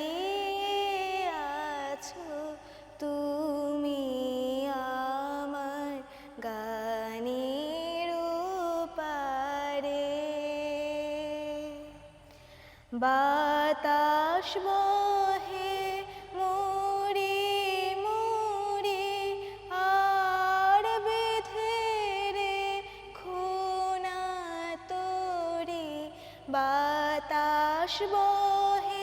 দাঁড়িয়ে তুমি আমার গানের বাতাস বহে মুড়ি মুড়ি আর বেঁধে রে খুনা তোরে। বাতাস বহে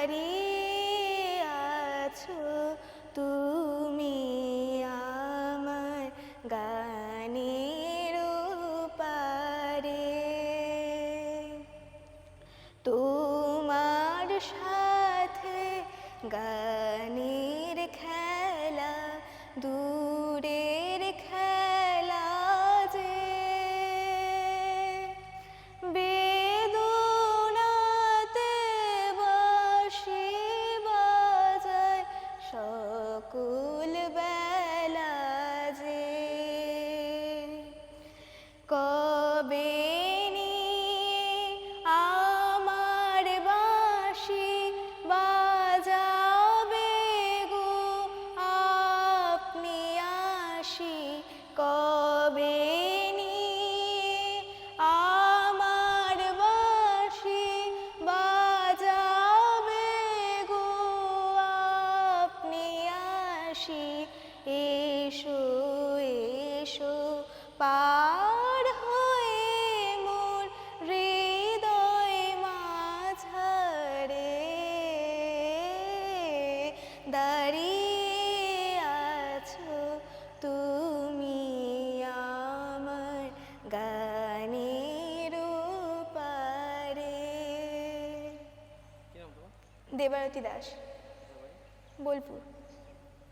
দাঁড়িয়ে আছো তুমি আমার গানের পারে তোমার সাথে গানের হবে দাঁড়িয়ে আছো তুমি আমার গানের পারে দেবারতী দাস বোলপুর।